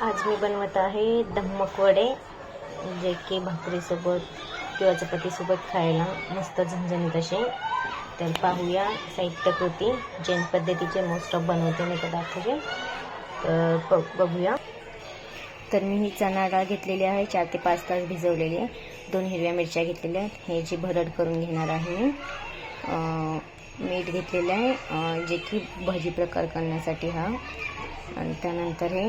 आज मी बनवत आहे धम्मक वडे जे की भाकरीसोबत किंवा चपातीसोबत खायला मस्त झणझणीत असे. तर पाहूया साहित्यकृती जैन पद्धतीचे मोस्ट ऑफ बनवते मी पदार्थाचे तर ब बघूया. तर मी ही चणा डाळ घेतलेली आहे चार ते पाच तास भिजवलेली आहे. दोन हिरव्या मिरच्या घेतलेल्या आहेत. हे जी भरड करून घेणार आहे मी. मीठ घेतलेलं आहे. जे की भाजी प्रकार करण्यासाठी हा. आणि त्यानंतर हे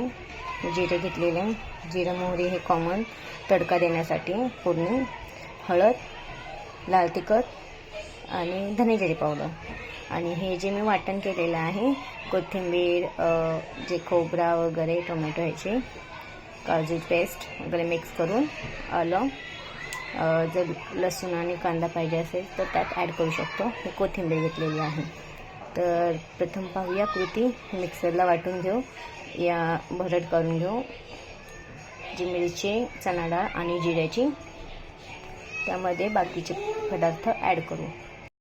जिरे घेतलेले. आहे जिरं मोहरी हे कॉमन तडका देण्यासाठी फोडणी. हळद लाल तिखट आणि धनेजरी पावडर आणि हे जे मी वाटण केलेलं आहे कोथिंबीर जे खोबरा वगैरे टोमॅटो ह्याचे काजू पेस्ट वगैरे मिक्स करून आलं. जर लसूण आणि कांदा पाहिजे असेल तर त्यात ॲड करू शकतो. हे कोथिंबीर घेतलेली आहे. तर प्रथम पाहूया कृती. मिक्सरला वाटून घेऊ. या भरड करून घेऊ. जी मिरची चणा डाळ आणि जिऱ्याची. त्यामध्ये बाकीचे पदार्थ ॲड करू.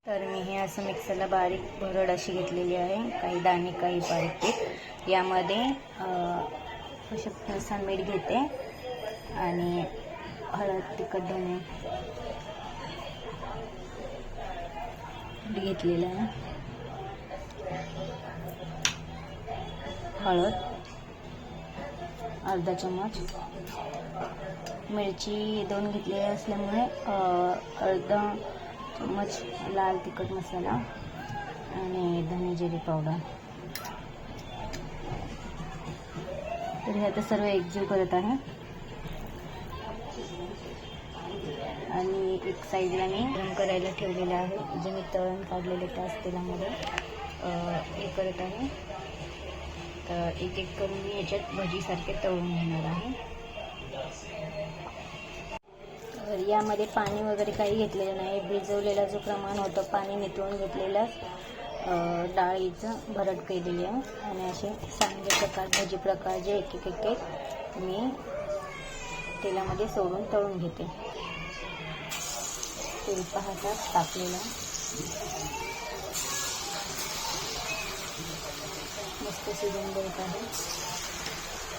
तर मी हे असं मिक्सरला बारीक भरड अशी घेतलेली आहे. काही दाणे काही बारीक पीठ. यामध्ये आवश्यकतेनुसार मीठ घेते. आणि हळद तिखट धणे घेतलेलं आहे. हळद अर्धा चम्मच मिरची दोन घेतलेली असल्यामुळे अर्धा चम्मच लाल तिखट मसाला आणि धने जिरे पावडर. तर हे आता सर्व एकजीव करत आहे. आणि एक साईडला मी गरम करायला ठेवलेलं आहे. जे मी तळण काढलेले त्या तेलामध्ये हे करत आहे. एक एक करून मी याच्यात भजीसारखे तळून घेणार आहे. तर यामध्ये पाणी वगैरे काही घेतलेलं नाही. भिजवलेला जो प्रमाण होतं पाणी नितळून घेतलेलं डाळीचं भरड केलेली आहे आणि असे सांगे प्रकार भजी प्रकार जे एक एक एक एक मी तेलामध्ये सोडून तळून घेते. तेल पाहता टाकलेलं मस्त शिजून देत आहे.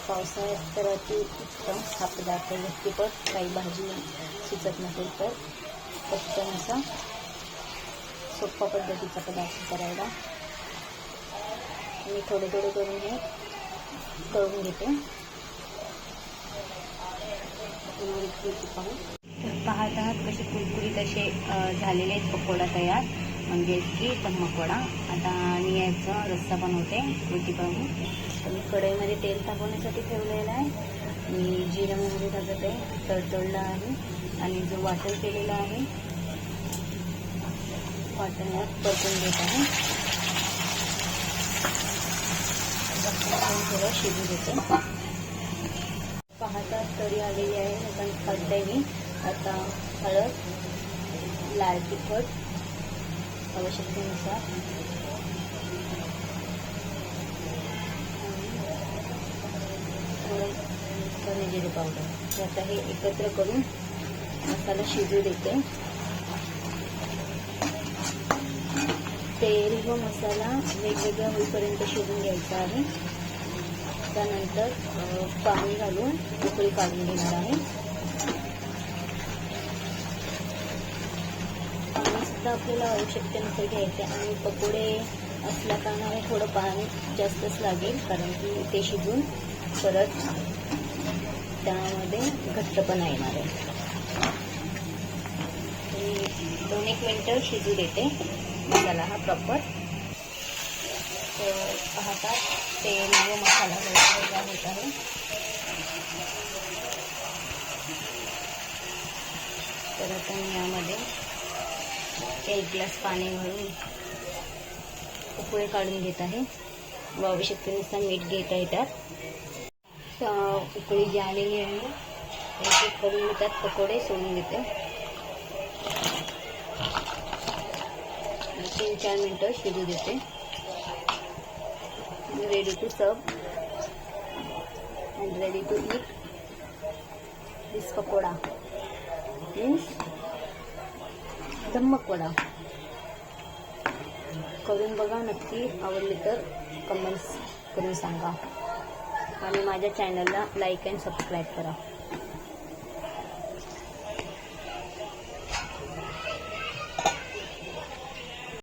पावसाळ्यात तर अति उत्तम हा पदार्थ व्यक्तीपट. काही भाजी सुचत नसेल तर पटकन असा सोप्पा पद्धतीचा पदार्थ करायला. मी थोडे थोडे करून हे करून घेते. पाहू तर पाहत आहात कसे कुरकुरीत असे झालेले आहेत पकोडा तयार. म्हणजेच की पकोडा आता मी याचा रस्सा बनवते कृती पाहून तर मी कढईमध्ये तेल तापवण्यासाठी ठेवलेलं आहे. मी जिरं वगैरे टाकत आहे तडतडला आहे. आणि जो वाटण केलेला आहे वाटण परतून घेत आहे. थोडं शिजू देते. पाहता तरी आलेली आहे आपण काढते मी. आता हळद लाल तिखट आवश्यकतेनुसार थोडं जिरे पावडर हे आता हे एकत्र करून मसाला शिजू देते तेल व मसाला वेगवेगळ्या होईपर्यंत शिजून घ्यायचा आहे त्यानंतर पाणी घालून उकळी काढून घेणार आहे पाणी सुद्धा आपल्याला आवश्यकतेनुसार घ्यायचे आणि पकोडे असल्या कारणाने थोडं पाणी जास्तच लागेल कारण की ते शिजून परत त्यामध्ये घट्टपणा येणार आहे. मी दोन एक मिनटं शिजू देते. मसाला हा प्रॉपर तर पाहता ते व मसाला वेगळा होत आहे. तर आता मी यामध्ये एक ग्लास पाणी घालून उकळी काढून घेत आहे. व आवश्यकतेनुसार मीठ घेत आहे त्यात. उकळी जी आलेली आहे. एक एक करून मी त्यात पकोडे सोडून घेते तीन चार मिनटं शिजू देते. Ready to serve and ready to eat this pakoda. Means धम्मक vada करून बघा नक्की आवडली तर कमेंट्स करून सांगा. आणि माझ्या चॅनलला लाईक अँड सबस्क्राईब करा.